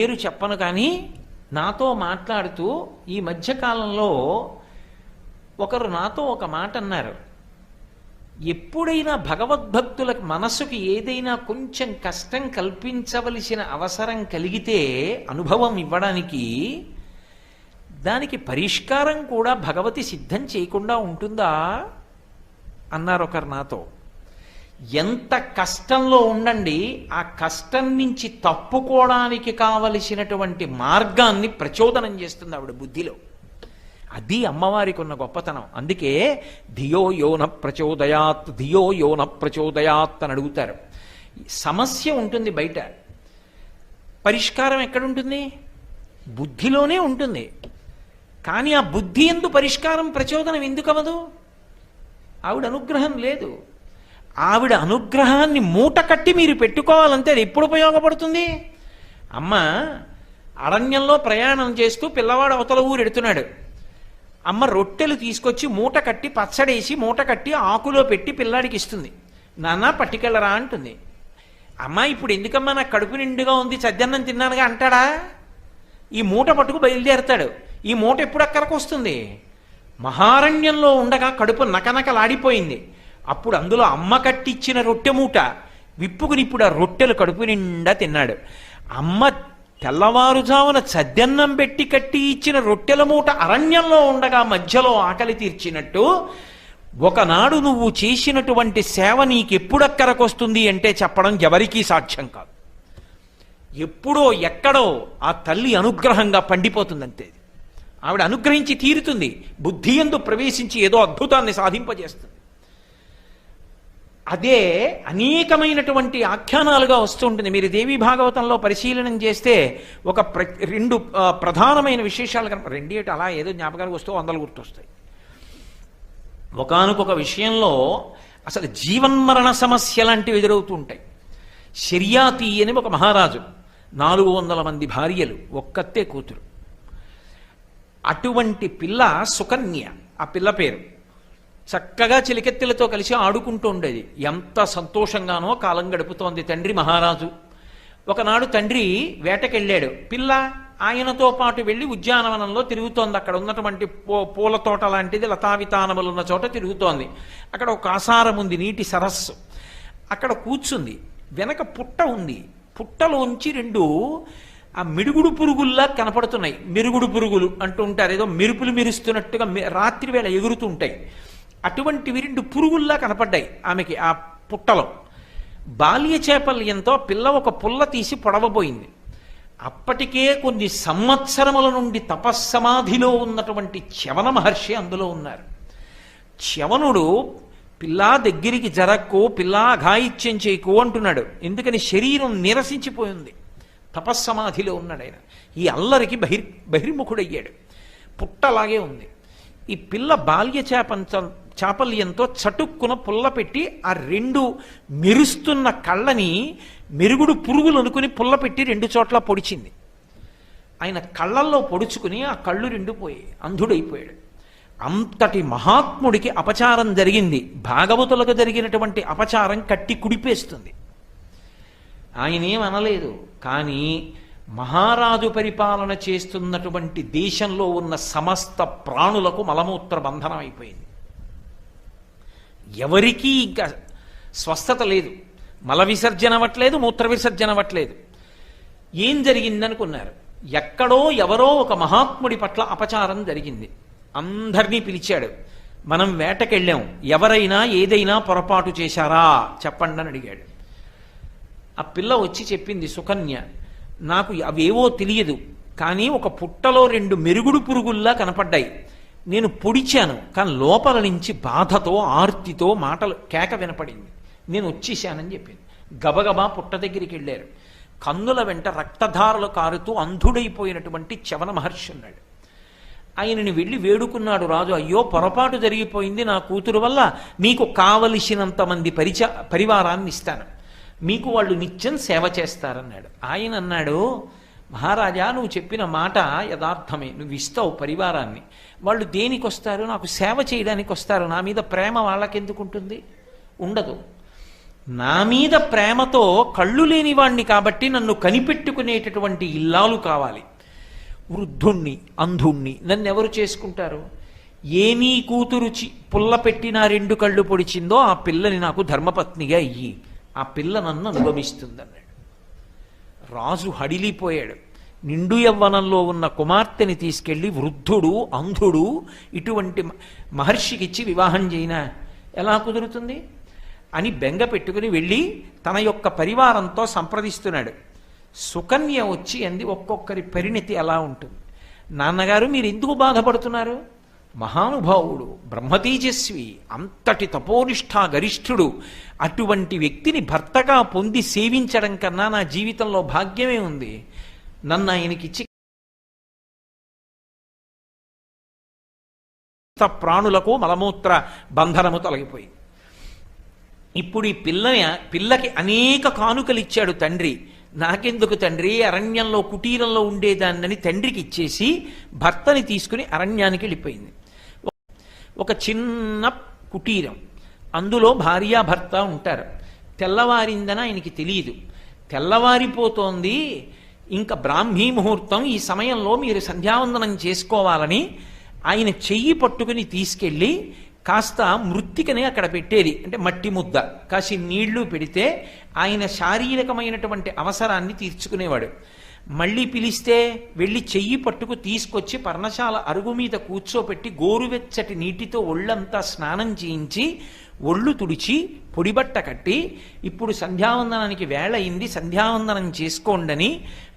పేరు చెప్పను కానీ నాతో మాట్లాడుతూ ఈ మధ్యకాలంలో ఒకరు నాతో ఒక మాట అన్నారు. ఎప్పుడైనా భగవద్భక్తుల మనసుకు ఏదైనా కొంచెం కష్టం కల్పించవలసిన అవసరం కలిగితే అనుభవం ఇవ్వడానికి దానికి పరిష్కారం కూడా భగవతి సిద్ధం చేయకుండా ఉంటుందా? అన్నారు ఒకరు నాతో. ఎంత కష్టంలో ఉండండి ఆ కష్టం నుంచి తప్పుకోవడానికి కావలసినటువంటి మార్గాన్ని ప్రచోదనం చేస్తుంది ఆవిడ బుద్ధిలో. అది అమ్మవారికి ఉన్న గొప్పతనం. అందుకే ధియో యోన ప్రచోదయాత్ ధియో యోన ప్రచోదయాత్ అని అడుగుతారు. సమస్య ఉంటుంది బయట. పరిష్కారం ఎక్కడుంటుంది? బుద్ధిలోనే ఉంటుంది. కానీ ఆ బుద్ధి ఎందు పరిష్కారం ప్రచోదనం ఎందుకు అవ్వదు ఆవిడ అనుగ్రహం లేదు. ఆవిడ అనుగ్రహాన్ని మూట కట్టి మీరు పెట్టుకోవాలంటే అది ఎప్పుడు ఉపయోగపడుతుంది? అమ్మ అరణ్యంలో ప్రయాణం చేస్తూ పిల్లవాడు అవతల ఊరు ఎడుతున్నాడు. అమ్మ రొట్టెలు తీసుకొచ్చి మూట కట్టి పచ్చడేసి మూట కట్టి ఆకులో పెట్టి పిల్లాడికి ఇస్తుంది. నాన్న పట్టుకెళ్ళరా అంటుంది. అమ్మ ఇప్పుడు ఎందుకమ్మా నాకు కడుపు నిండుగా ఉంది చద్దన్నం తిన్నానుగా అంటాడా? ఈ మూట పట్టుకు బయలుదేరతాడు. ఈ మూట ఎప్పుడు అక్కడికి వస్తుంది? మహారణ్యంలో ఉండగా కడుపు నకనకలాడిపోయింది. అప్పుడు అందులో అమ్మ కట్టిచ్చిన రొట్టె మూట. విప్పుకుని ఇప్పుడు ఆ రొట్టెలు కడుపు నిండా తిన్నాడు. అమ్మ తెల్లవారుజామున చద్దన్నం పెట్టి కట్టి ఇచ్చిన రొట్టెల మూట అరణ్యంలో ఉండగా మధ్యలో ఆకలి తీర్చినట్టు ఒకనాడు నువ్వు చేసినటువంటి సేవ నీకెప్పుడక్కరకొస్తుంది? అంటే చెప్పడం ఎవరికీ సాక్ష్యం కాదు. ఎప్పుడో ఎక్కడో ఆ తల్లి అనుగ్రహంగా పండిపోతుందంతే ఆవిడ అనుగ్రహించి తీరుతుంది. బుద్ధి ఎందు ప్రవేశించి ఏదో అద్భుతాన్ని సాధింపజేస్తుంది. అదే అనేకమైనటువంటి ఆఖ్యానాలుగా వస్తుంటుంది. మీరు దేవి భాగవతంలో పరిశీలనం చేస్తే ఒక ప్ర రెండు ప్రధానమైన విశేషాలు కనుక రెండేటి అలా ఏదో జ్ఞాపకానికి వస్తూ వందలు గుర్తొస్తాయి. ఒకనకొక విషయంలో అసలు జీవన్మరణ సమస్య లాంటివి ఎదురవుతూ ఉంటాయి. శర్యాతి అని ఒక మహారాజు నాలుగు వందల మంది భార్యలు ఒక్కతే కూతురు. అటువంటి పిల్ల సుకన్య ఆ పిల్ల పేరు. చక్కగా చిలికెత్తెలతో కలిసి ఆడుకుంటూ ఉండేది. ఎంత సంతోషంగానో కాలం గడుపుతోంది తండ్రి మహారాజు. ఒకనాడు తండ్రి వేటకెళ్ళాడు. పిల్ల ఆయనతో పాటు వెళ్ళి ఉద్యానవనంలో తిరుగుతోంది. అక్కడ ఉన్నటువంటి పూ పూల తోట లాంటిది లతావితానములు ఉన్న చోట తిరుగుతోంది. అక్కడ ఒక ఆసారం ఉంది నీటి సరస్సు. అక్కడ కూర్చుంది. వెనక పుట్ట ఉంది. పుట్టలోంచి రెండు ఆ మిడుగుడు పురుగుల్లా కనపడుతున్నాయి. మిరుగుడు పురుగులు అంటూ ఉంటారు. ఏదో మెరుపులు మెరుస్తున్నట్టుగా రాత్రివేళ రాత్రి వేళ ఎగురుతుంటాయి అటువంటివి రెండు పురుగుల్లా కనపడ్డాయి ఆమెకి ఆ పుట్టలో. బాల్య చేపల్యంతో పిల్ల ఒక పుల్ల తీసి పొడవబోయింది. అప్పటికే కొన్ని సంవత్సరముల నుండి తపస్సమాధిలో ఉన్నటువంటి చవన మహర్షి అందులో ఉన్నారు. చవనుడు పిల్లా దగ్గరికి జరక్కు పిల్లా ఘాయిత్యం చేయకు అంటున్నాడు. ఎందుకని శరీరం నిరసించిపోయింది. తపస్సమాధిలో ఉన్నాడు ఆయన. ఈ అల్లరికి బహిర్ బహిర్ముఖుడయ్యాడు. పుట్టలాగే ఉంది. ఈ పిల్ల బాల్య చేపంచ చాపల్యంతో చటుక్కున పుల్ల పెట్టి ఆ రెండు మెరుస్తున్న కళ్ళని మెరుగుడు పురుగులు అనుకుని పుల్ల పెట్టి రెండు చోట్ల పొడిచింది. ఆయన కళ్ళల్లో పొడుచుకుని ఆ కళ్ళు రెండు అంధుడైపోయాడు. అంతటి మహాత్ముడికి అపచారం జరిగింది. భాగవతులకు జరిగినటువంటి అపచారం కట్టి కుడిపేస్తుంది. ఆయన అనలేదు కానీ మహారాజు పరిపాలన చేస్తున్నటువంటి దేశంలో ఉన్న సమస్త ప్రాణులకు మలమూత్ర బంధనం అయిపోయింది. ఎవరికీ ఇంకా స్వస్థత లేదు. మల విసర్జన అవ్వట్లేదు మూత్ర విసర్జన అవ్వట్లేదు. ఏం జరిగిందనుకున్నారు ఎక్కడో ఎవరో ఒక మహాత్ముడి పట్ల అపచారం జరిగింది. అందరినీ పిలిచాడు. మనం వేటకెళ్ళాం. ఎవరైనా ఏదైనా పొరపాటు చేశారా? చెప్పండి అని అడిగాడు. ఆ పిల్ల వచ్చి చెప్పింది సుకన్య నాకు అవేవో తెలియదు కానీ ఒక పుట్టలో రెండు మెరుగుడు పురుగుల్లా కనపడ్డాయి. నేను పొడిచాను కానీ లోపల నుంచి బాధతో ఆర్తితో మాటలు కేక వినపడింది. నేను వచ్చేసానని చెప్పింది గబగబా పుట్ట దగ్గరికి వెళ్ళారు. కన్నుల వెంట రక్తధారలు కారుతూ అంధుడైపోయినటువంటి చవన మహర్షి ఉన్నాడు. ఆయనని వెళ్ళి వేడుకున్నాడు రాజు అయ్యో పొరపాటు జరిగిపోయింది నా కూతురు వల్ల. మీకు కావలసినంత మంది పరిచ పరివారాన్ని ఇస్తాను. మీకు వాళ్ళు నిత్యం సేవ చేస్తారన్నాడు. ఆయన అన్నాడు మహారాజా నువ్వు చెప్పిన మాట యథార్థమే. నువ్వు ఇస్తావు పరివారాన్ని. వాళ్ళు దేనికి వస్తారు? నాకు సేవ చేయడానికి వస్తారు. నా మీద ప్రేమ వాళ్ళకెందుకు ఉంటుంది? ఉండదు. నా మీద ప్రేమతో కళ్ళు లేని వాణ్ణి కాబట్టి నన్ను కనిపెట్టుకునేటటువంటి ఇల్లాలు కావాలి. వృద్ధుణ్ణి అంధుణ్ణి నన్ను ఎవరు చేసుకుంటారు? ఏమీ కూతురు చి పుల్ల పెట్టిన రెండు కళ్ళు పొడిచిందో ఆ పిల్లని నాకు ధర్మపత్నిగా ఇయ్యి. ఆ పిల్ల నన్ను అనుగమిస్తుందన్నాడు. రాజు హడిలిపోయాడు. నిండు యవ్వనంలో ఉన్న కుమార్తెని తీసుకెళ్ళి వృద్ధుడు అంధుడు ఇటువంటి మహర్షికిచ్చి వివాహం చేయన ఎలా కుదురుతుంది? అని బెంగ పెట్టుకుని వెళ్ళి తన యొక్క పరివారంతో సంప్రదిస్తున్నాడు. సుకన్య వచ్చి అంది ఒక్కొక్కరి పరిణితి ఎలా ఉంటుంది? నాన్నగారు మీరు ఎందుకు బాధపడుతున్నారు? మహానుభావుడు బ్రహ్మతేజస్వి అంతటి తపోనిష్ఠా గరిష్ఠుడు అటువంటి వ్యక్తిని భర్తగా పొంది సేవించడం కన్నా నా జీవితంలో భాగ్యమే ఉంది. నన్ను ఆయనకిచ్చి ప్రాణులకు మలమూత్ర బంధనము తొలగిపోయింది. ఇప్పుడు ఈ పిల్లని పిల్లకి అనేక కానుకలు ఇచ్చాడు తండ్రి. నాకెందుకు తండ్రి? అరణ్యంలో కుటీరంలో ఉండేదాన్నని తండ్రికి ఇచ్చేసి భర్తని తీసుకుని అరణ్యానికి వెళ్ళిపోయింది. ఒక చిన్న కుటీరం. అందులో భార్యాభర్త ఉంటారు. తెల్లవారిందని ఆయనకి తెలియదు తెల్లవారిపోతోంది. ఇంకా బ్రాహ్మీ ముహూర్తం ఈ సమయంలో మీరు సంధ్యావందనం చేసుకోవాలని ఆయన చెయ్యి పట్టుకుని తీసుకెళ్ళి కాస్త మృత్తికని అక్కడ పెట్టేది. అంటే మట్టి ముద్ద. కాసి నీళ్ళు పెడితే ఆయన శారీరకమైనటువంటి అవసరాన్ని తీర్చుకునేవాడు. మళ్ళీ పిలిస్తే వెళ్ళి చెయ్యి పట్టుకు తీసుకొచ్చి పర్ణశాల అరుగు మీద కూర్చోపెట్టి గోరువెచ్చటి నీటితో ఒళ్ళంతా స్నానం చేయించి ఒళ్ళు తుడిచి పొడిబట్ట కట్టి ఇప్పుడు సంధ్యావందనానికి వేళ అయింది సంధ్యావందనం చేసుకోండని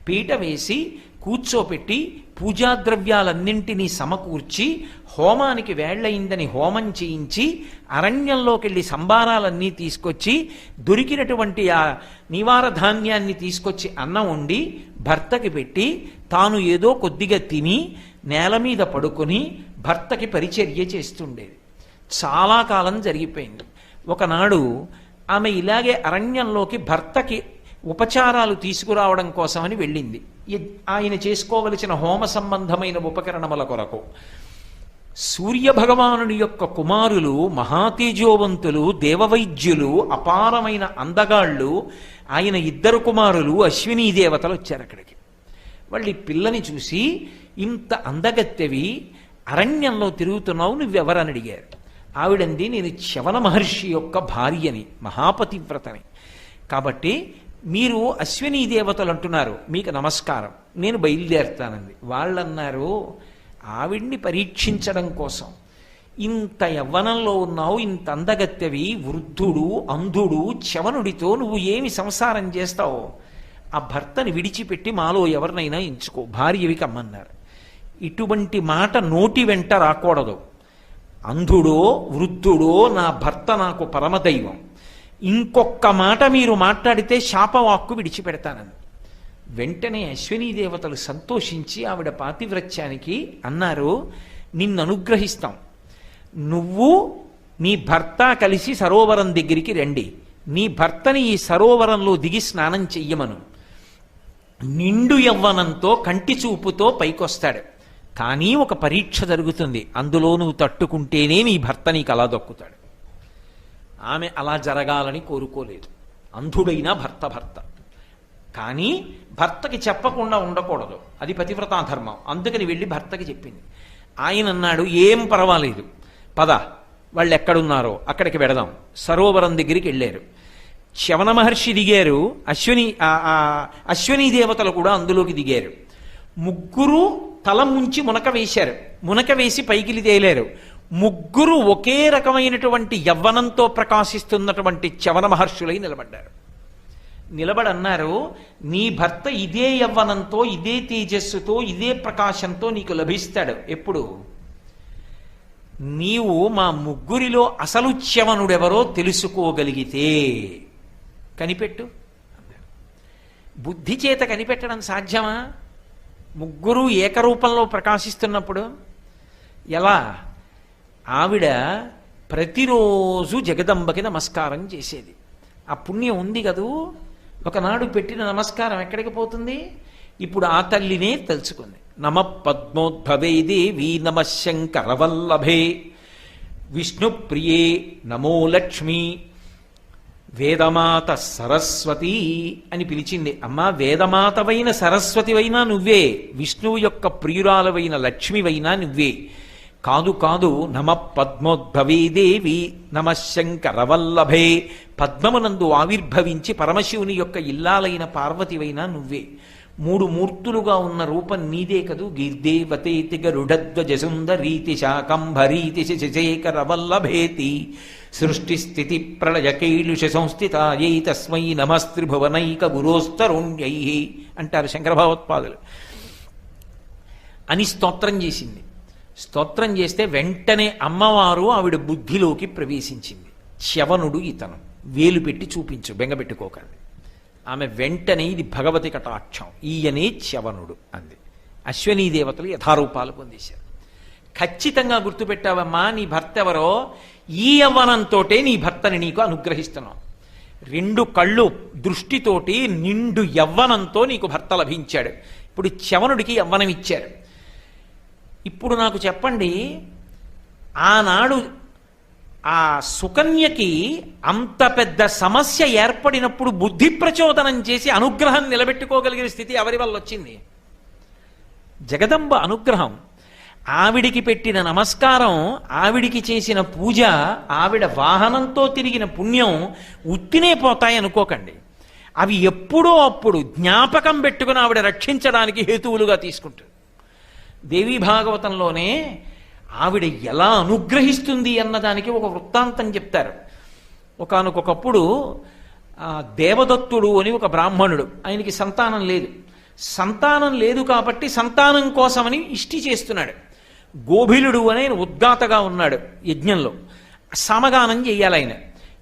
పీట వేసి కూర్చోపెట్టి పూజాద్రవ్యాలన్నింటినీ సమకూర్చి హోమానికి వేళ్ళయిందని హోమం చేయించి అరణ్యంలోకి వెళ్ళి సంబారాలన్నీ తీసుకొచ్చి దొరికినటువంటి ఆ నివార ధాన్యాన్ని తీసుకొచ్చి అన్నం వండి భర్తకి పెట్టి తాను ఏదో కొద్దిగా తిని నేల మీద పడుకొని భర్తకి పరిచర్య చేస్తుండేది. చాలా కాలం జరిగిపోయింది. ఒకనాడు ఆమె ఇలాగే అరణ్యంలోకి భర్తకి ఉపచారాలు తీసుకురావడం కోసమని వెళ్ళింది. ఆయన చేసుకోవలసిన హోమ సంబంధమైన ఉపకరణముల కొరకు సూర్యభగవానుడి యొక్క కుమారులు మహాతేజోవంతులు దేవవైద్యులు అపారమైన అందగాళ్ళు ఆయన ఇద్దరు కుమారులు అశ్వినీ దేవతలు వచ్చారు అక్కడికి. వాళ్ళు పిల్లని చూసి ఇంత అందగత్తెవి అరణ్యంలో తిరుగుతున్నావు నువ్వెవరని అడిగారు. ఆవిడంది నేను శవన మహర్షి యొక్క భార్యని మహాపతివ్రతని. కాబట్టి మీరు అశ్వినీ దేవతలు అంటున్నారు మీకు నమస్కారం నేను బయలుదేరుతానండి వాళ్ళన్నారు ఆవిడ్ని పరీక్షించడం కోసం. ఇంత యవ్వనంలో ఉన్నావు ఇంత అందగత్తెవి వృద్ధుడు అంధుడు చవనుడితో నువ్వు ఏమి సంసారం చేస్తావు? ఆ భర్తని విడిచిపెట్టి మాలో ఎవరినైనా ఎంచుకో భార్యవి కమ్మన్నారు. ఇటువంటి మాట నోటి వెంట రాకూడదు. అంధుడో వృద్ధుడో నా భర్త నాకు పరమదైవం. ఇంకొక్క మాట మీరు మాట్లాడితే శాపవాక్కు విడిచిపెడతానని. వెంటనే అశ్వినీ దేవతలు సంతోషించి ఆవిడ పాతివ్రత్యానికి అన్నారు నిన్ను అనుగ్రహిస్తాం. నువ్వు నీ భర్త కలిసి సరోవరం దగ్గరికి రండి. నీ భర్తని ఈ సరోవరంలో దిగి స్నానం చెయ్యమను. నిండు యవ్వనంతో కంటి చూపుతో పైకొస్తాడు. కానీ ఒక పరీక్ష జరుగుతుంది. అందులో నువ్వు తట్టుకుంటేనే నీ భర్త నీకు అలా దొక్కుతాడు. ఆమె అలా జరగాలని కోరుకోలేదు. అంధుడైన భర్త భర్త. కానీ భర్తకి చెప్పకుండా ఉండకూడదు. అది పతివ్రతా ధర్మం. అందుకని వెళ్ళి భర్తకి చెప్పింది. ఆయన అన్నాడు ఏం పర్వాలేదు. పద వాళ్ళు ఎక్కడున్నారో అక్కడికి వెడదాం. సరోవరం దగ్గరికి వెళ్ళారు. శవన మహర్షి దిగారు. అశ్విని అశ్విని దేవతలు కూడా అందులోకి దిగారు. ముగ్గురు తల ముంచి మునక వేశారు. మునక వేసి పైకిలి తేలారు. ముగ్గురు ఒకే రకమైనటువంటి యవ్వనంతో ప్రకాశిస్తున్నటువంటి చవన మహర్షులై నిలబడ్డారు. నిలబడన్నారు నీ భర్త ఇదే యవ్వనంతో ఇదే తేజస్సుతో ఇదే ప్రకాశంతో నీకు లభిస్తాడు. ఎప్పుడు? నీవు మా ముగ్గురిలో అసలు చ్యవనుడెవరో తెలుసుకోగలిగితే. కనిపెట్టు. బుద్ధి చేత కనిపెట్టడం సాధ్యమా? ముగ్గురు ఏకరూపంలో ప్రకాశిస్తున్నప్పుడు? ఎలా? ఆవిడ ప్రతిరోజు జగదంబకి నమస్కారం చేసేది. ఆ పుణ్యం ఉంది కదూ? ఒకనాడు పెట్టిన నమస్కారం ఎక్కడికి పోతుంది? ఇప్పుడు ఆ తల్లినే తలుచుకుంది. నమ పద్మోద్భవే దేవి నమ శంకరవల్లభే. విష్ణుప్రియే నమో లక్ష్మి. వేదమాత సరస్వతి అని పిలిచింది. అమ్మా వేదమాతవైన సరస్వతివైనా నువ్వే. విష్ణువు యొక్క ప్రియురాలవైన లక్ష్మివైనా నువ్వే. కాదు కాదు నమ పద్మోద్భవే దేవి నమ శంకరవల్లభే. పద్మమునందు ఆవిర్భవించి పరమశివుని యొక్క ఇల్లాలైన పార్వతివైన నువ్వే. మూడు మూర్తులుగా ఉన్న రూపం నీదే కదూ. గిర్దేవతేతి గరుడధ్వజ సుందరీతి శాకంభరీతి శశేఖర వల్లభేతి సృష్టి స్థితి ప్రళయ కైలుష సంస్థితాయై తస్మై నమస్త్రిభువనైక గురోస్తరుణ్యై. అంటారు శంకర భగవత్పాదులు అని స్తోత్రం చేసింది. స్తోత్రం చేస్తే వెంటనే అమ్మవారు ఆవిడ బుద్ధిలోకి ప్రవేశించింది. శవనుడు ఇతను. వేలు పెట్టి చూపించు బెంగపెట్టుకోకండి ఆమె వెంటనే ఇది భగవతి కటాక్షం. ఈయనే శవనుడు అంది. అశ్వనీ దేవతలు యథారూపాలు పొందేశారు. ఖచ్చితంగా గుర్తుపెట్టావమ్మా నీ భర్త ఎవరో? ఈ యవ్వనంతోటే నీ భర్తని నీకు అనుగ్రహిస్తున్నాం. రెండు కళ్ళు దృష్టితోటి నిండు యవ్వనంతో నీకు భర్త లభించాడు. ఇప్పుడు చవనుడికి యవ్వనం ఇచ్చారు ఇప్పుడు నాకు చెప్పండి ఆనాడు ఆ సుకన్యకి అంత పెద్ద సమస్య ఏర్పడినప్పుడు బుద్ధి ప్రచోదనం చేసి అనుగ్రహం నిలబెట్టుకోగలిగిన స్థితి ఎవరి వల్ల వచ్చింది? జగదంబ అనుగ్రహం. ఆవిడికి పెట్టిన నమస్కారం ఆవిడికి చేసిన పూజ ఆవిడ వాహనంతో తిరిగిన పుణ్యం ఉత్తినే పోతాయి అనుకోకండి. అవి ఎప్పుడో అప్పుడు జ్ఞాపకం పెట్టుకుని ఆవిడ రక్షించడానికి హేతువులుగా తీసుకుంటుంది. దేవీ భాగవతంలోనే ఆవిడ ఎలా అనుగ్రహిస్తుంది అన్నదానికి ఒక వృత్తాంతం చెప్తారు. ఒకనకొకప్పుడు దేవదత్తుడు అని ఒక బ్రాహ్మణుడు. ఆయనకి సంతానం లేదు. సంతానం లేదు కాబట్టి సంతానం కోసమని ఇష్టి చేస్తున్నాడు. గోభిలుడు అనే ఉద్గాతగా ఉన్నాడు యజ్ఞంలో. సమగానం చేయాలి ఆయన.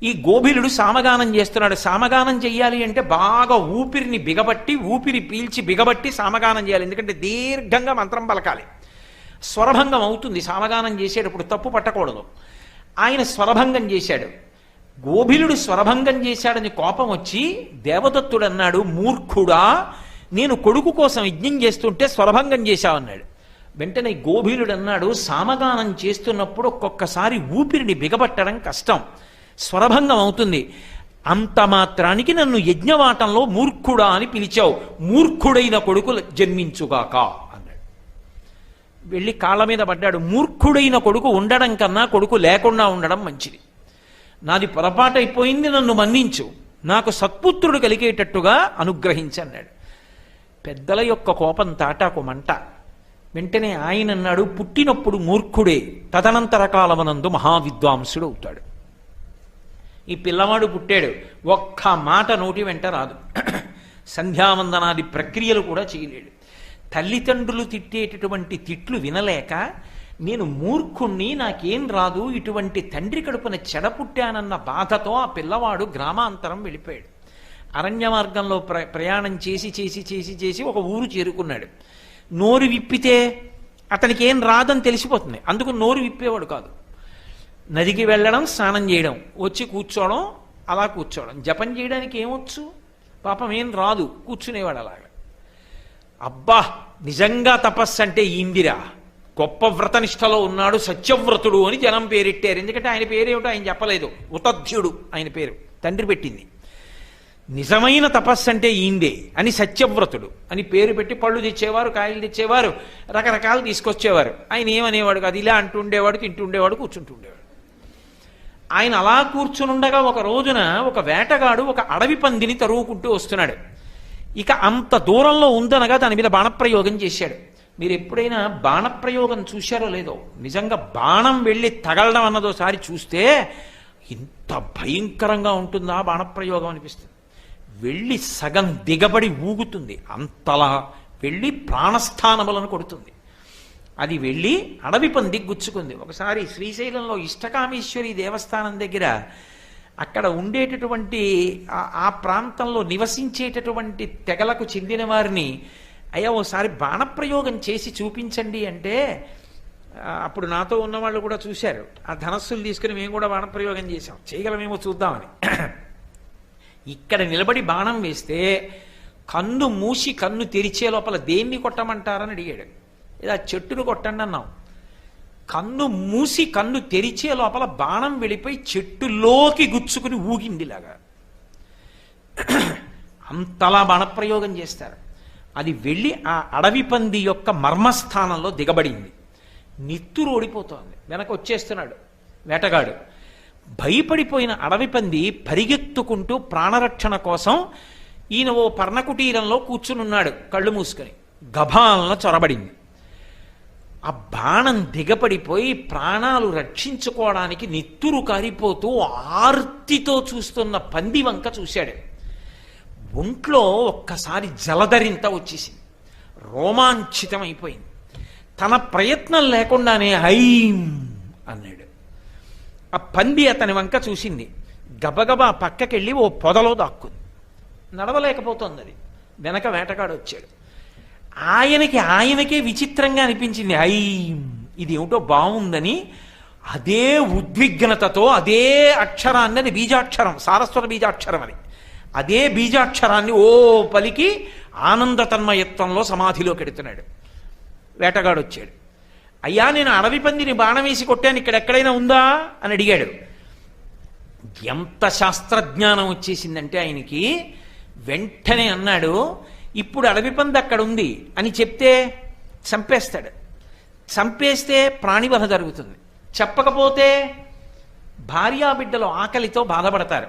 ఈ గోభిలుడు సామగానం చేస్తున్నాడు. సామగానం చెయ్యాలి అంటే బాగా ఊపిరిని బిగబట్టి ఊపిరి పీల్చి బిగబట్టి సామగానం చేయాలి. ఎందుకంటే దీర్ఘంగా మంత్రం పలకాలి. స్వరభంగం అవుతుంది. సామగానం చేసేటప్పుడు తప్పు పట్టకూడదు. ఆయన స్వరభంగం చేశాడు. గోభిలుడు స్వరభంగం చేశాడని కోపం వచ్చి దేవదత్తుడు అన్నాడు మూర్ఖుడా నేను కొడుకు కోసం యజ్ఞం చేస్తుంటే స్వరభంగం చేశావన్నాడు వెంటనే గోభిలుడు అన్నాడు సామగానం చేస్తున్నప్పుడు ఒక్కొక్కసారి ఊపిరిని బిగబట్టడం కష్టం. స్వరభంగం అవుతుంది. అంత మాత్రానికి నన్ను యజ్ఞవాటంలో మూర్ఖుడా అని పిలిచావు. మూర్ఖుడైన కొడుకు జన్మించుగాక అన్నాడు. వెళ్ళి కాళ్ళ మీద పడ్డాడు. మూర్ఖుడైన కొడుకు ఉండడం కన్నా కొడుకు లేకుండా ఉండడం మంచిది. నాది పొరపాటైపోయింది నన్ను మన్నించు. నాకు సత్పుత్రుడు కలిగేటట్టుగా అనుగ్రహించన్నాడు పెద్దల యొక్క కోపం తాటాకు మంట. వెంటనే ఆయన అన్నాడు పుట్టినప్పుడు మూర్ఖుడే. తదనంతర కాలమనందు మహావిద్వాంసుడు అవుతాడు ఈ పిల్లవాడు పుట్టాడు. ఒక్క మాట నోటి వెంట రాదు. సంధ్యావందనాది ప్రక్రియలు కూడా చేయలేడు. తల్లిదండ్రులు తిట్టేటటువంటి తిట్లు వినలేక నేను మూర్ఖుణ్ణి నాకేం రాదు ఇటువంటి తండ్రి కడుపున చెడ పుట్టానన్న బాధతో ఆ పిల్లవాడు గ్రామాంతరం వెళ్ళిపోయాడు. అరణ్య మార్గంలో ప్ర ప్రయాణం చేసి చేసి చేసి చేసి ఒక ఊరు చేరుకున్నాడు. నోరు విప్పితే అతనికి ఏం రాదని తెలిసిపోతుంది. అందుకు నోరు విప్పేవాడు కాదు. నదికి వెళ్ళడం స్నానం చేయడం వచ్చి కూర్చోవడం అలా కూర్చోవడం. జపం చేయడానికి ఏమొచ్చు? పాపం ఏం రాదు. కూర్చునేవాడు అలాగా. అబ్బా నిజంగా తపస్సు అంటే ఇందిరా. గొప్ప వ్రతనిష్టలో ఉన్నాడు సత్యవ్రతుడు అని జనం పేరెట్టారు. ఎందుకంటే ఆయన పేరేమిటో ఆయన చెప్పలేదు. ఉతధ్యుడు ఆయన పేరు. తండ్రి పెట్టింది. నిజమైన తపస్సు అంటే ఈందే అని సత్యవ్రతుడు అని పేరు పెట్టి పళ్ళు తెచ్చేవారు కాయలు తెచ్చేవారు రకరకాలు తీసుకొచ్చేవారు. ఆయన ఏమనేవాడు కాదు. ఇలా అంటుండేవాడు తింటుండేవాడు కూర్చుంటుండేవాడు ఆయన అలా కూర్చునుండగా ఒక రోజున ఒక వేటగాడు ఒక అడవి పందిని తరువుకుంటూ వస్తున్నాడు. ఇక అంత దూరంలో ఉందనగా దాని మీద బాణప్రయోగం చేశాడు. మీరు ఎప్పుడైనా బాణప్రయోగం చూశారో లేదో నిజంగా బాణం వెళ్ళి తగలడం అన్నదోసారి చూస్తే ఇంత భయంకరంగా ఉంటుందా బాణప్రయోగం అనిపిస్తుంది. వెళ్ళి సగం దిగబడి ఊగుతుంది. అంతలా వెళ్ళి ప్రాణస్థానములను కొడుతుంది. అది వెళ్ళి అడవి పంది గుచ్చుకుంది. ఒకసారి శ్రీశైలంలో ఇష్టకామేశ్వరి దేవస్థానం దగ్గర అక్కడ ఉండేటటువంటి ఆ ప్రాంతంలో నివసించేటటువంటి తెగలకు చెందిన వారిని అయ్యా ఓసారి బాణప్రయోగం చేసి చూపించండి అంటే అప్పుడు నాతో ఉన్నవాళ్ళు కూడా చూశారు. ఆ ధనస్సులు తీసుకుని మేము కూడా బాణప్రయోగం చేసాం చేయగలమేమో చూద్దామని. ఇక్కడ నిలబడి బాణం వేస్తే కన్ను మూసి కన్ను తెరిచే లోపల దేన్ని కొట్టమంటారని అడిగాడు. ఇలా చెట్టును కొట్టండి అన్నాం. కన్ను మూసి కన్ను తెరిచే లోపల బాణం వెళ్ళిపోయి చెట్టులోకి గుచ్చుకుని ఊగిందిలాగా. అంతలా బాణప్రయోగం చేస్తారు. అది వెళ్ళి ఆ అడవి పంది యొక్క మర్మస్థానంలో దిగబడింది. నిత్తురు ఓడిపోతోంది. వెనక వచ్చేస్తున్నాడు వేటగాడు. భయపడిపోయిన అడవి పంది పరిగెత్తుకుంటూ ప్రాణరక్షణ కోసం ఈయన ఓ పర్ణకుటీరంలో కూర్చునున్నాడు కళ్ళు మూసుకొని. గభాలన చొరబడింది. ఆ బాణం దిగపడిపోయి ప్రాణాలు రక్షించుకోవడానికి నిత్తురు కారిపోతూ ఆర్తితో చూస్తున్న పంది వంక చూశాడు. ఒంట్లో ఒక్కసారి జలధరింత వచ్చేసింది. రోమాంచితమైపోయింది. తన ప్రయత్నం లేకుండానే ఐం అన్నాడు. ఆ పంది అతని వంక చూసింది. గబగబా పక్కకెళ్ళి ఓ పొదలో దాక్కుంది. నడవలేకపోతోంది అది. వెనక వేటగాడు వచ్చాడు ఆయనకి ఆయనకే విచిత్రంగా అనిపించింది. ఐ ఇది ఏమిటో బాగుందని అదే ఉద్విగ్నతతో అదే అక్షరాన్ని అది బీజాక్షరం సారస్వత బీజాక్షరం అని అదే బీజాక్షరాన్ని ఓ పలికి ఆనంద తన్మయత్వంలో సమాధిలో కెడుతున్నాడు వేటగాడు వచ్చాడు అయ్యా నేను అడవి పందిని బాణం వేసి కొట్టాను ఇక్కడ ఎక్కడైనా ఉందా? అని అడిగాడు. ఎంత శాస్త్రజ్ఞానం వచ్చేసిందంటే ఆయనకి వెంటనే అన్నాడు ఇప్పుడు అడవి పంది అక్కడ ఉంది అని చెప్తే చంపేస్తాడు. చంపేస్తే ప్రాణివధ జరుగుతుంది. చెప్పకపోతే భార్యాబిడ్డలు ఆకలితో బాధపడతారు.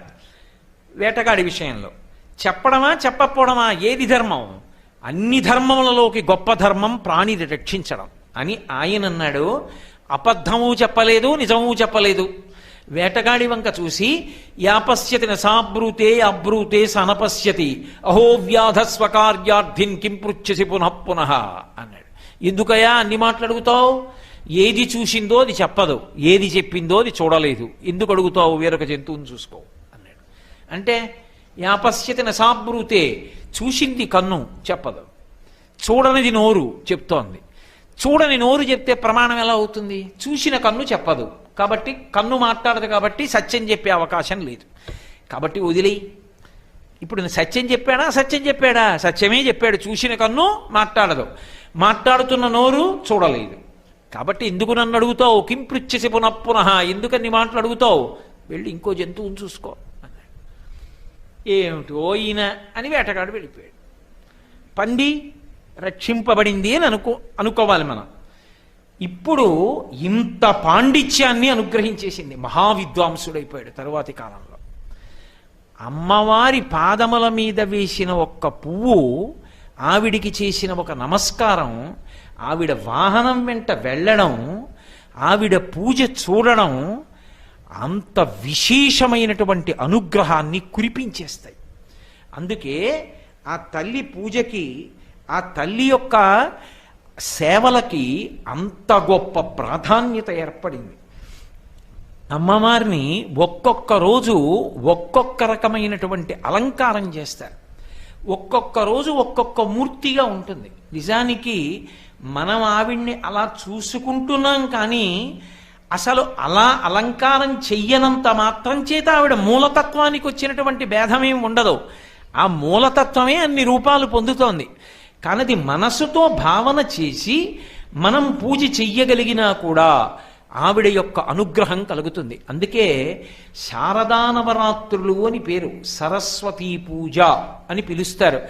వేటగాడి విషయంలో చెప్పడమా చెప్పకపోవడమా ఏది ధర్మం? అన్ని ధర్మములలోకి గొప్ప ధర్మం ప్రాణిని రక్షించడం అని ఆయన అన్నాడు. అబద్ధము చెప్పలేదు నిజము చెప్పలేదు. వేటగాడి వంక చూసి యాపశ్యతి నసాబ్రూతే అబ్రూతే సనపశ్యతి అహో వ్యాధ స్వకార్యార్థిన్ కిం పృచ్చసి పునః పునః అన్నాడు. ఎందుకయా అన్ని మాట్లాడుగుతావు ఏది చూసిందో అది చెప్పదు ఏది చెప్పిందో అది చూడలేదు. ఎందుకు అడుగుతావు వేరొక జంతువుని చూసుకో అన్నాడు. అంటే యాపశ్యతి నసాబ్రూతే చూసింది కన్ను చెప్పదు చూడనిది నోరు చెప్తోంది. చూడని నోరు చెప్తే ప్రమాణం ఎలా అవుతుంది? చూసిన కన్ను చెప్పదు. కాబట్టి కన్ను మాట్లాడదు కాబట్టి సత్యం చెప్పే అవకాశం లేదు. కాబట్టి వదిలేయి. ఇప్పుడు నేను సత్యం చెప్పాడా సత్యం చెప్పాడా? సత్యమే చెప్పాడు. చూసిన కన్ను మాట్లాడదు. మాట్లాడుతున్న నోరు చూడలేదు. కాబట్టి ఎందుకు నన్ను అడుగుతావు? కింపృచ్చసి పునః పునః. ఎందుకని మాటలు అడుగుతావు? వెళ్ళి ఇంకో జంతువుని చూసుకో అన్నాడు. ఏమిటో? ఈయన అని వేటగాడు వెళ్ళిపోయాడు. పంది రక్షింపబడింది అని అనుకో అనుకోవాలి మనం. ఇప్పుడు ఇంత పాండిత్యాన్ని అనుగ్రహించేసింది మహావిద్వాంసుడైపోయాడు తరువాతి కాలంలో. అమ్మవారి పాదముల మీద వేసిన ఒక్క పువ్వు ఆవిడికి చేసిన ఒక నమస్కారం ఆవిడ వాహనం వెంట వెళ్ళడం ఆవిడ పూజ చూడడం అంత విశేషమైనటువంటి అనుగ్రహాన్ని కురిపించేస్తాయి. అందుకే ఆ తల్లి పూజకి ఆ తల్లి యొక్క సేవలకి అంత గొప్ప ప్రాధాన్యత ఏర్పడింది. అమ్మవారిని ఒక్కొక్క రోజు ఒక్కొక్క రకమైనటువంటి అలంకారం చేస్తారు. ఒక్కొక్క రోజు ఒక్కొక్క మూర్తిగా ఉంటుంది. నిజానికి మనం ఆవిడ్ని అలా చూసుకుంటున్నాం కానీ అసలు అలా అలంకారం చెయ్యనంత మాత్రం చేత ఆవిడ మూలతత్వానికి వచ్చినటువంటి భేదమేం ఉండదు. ఆ మూలతత్వమే అన్ని రూపాలు పొందుతోంది. కానది మనసుతో భావన చేసి మనం పూజ చెయ్యగలిగినా కూడా ఆవిడ యొక్క అనుగ్రహం కలుగుతుంది. అందుకే శారదానవరాత్రులు అని పేరు సరస్వతీ పూజ అని పిలుస్తారు.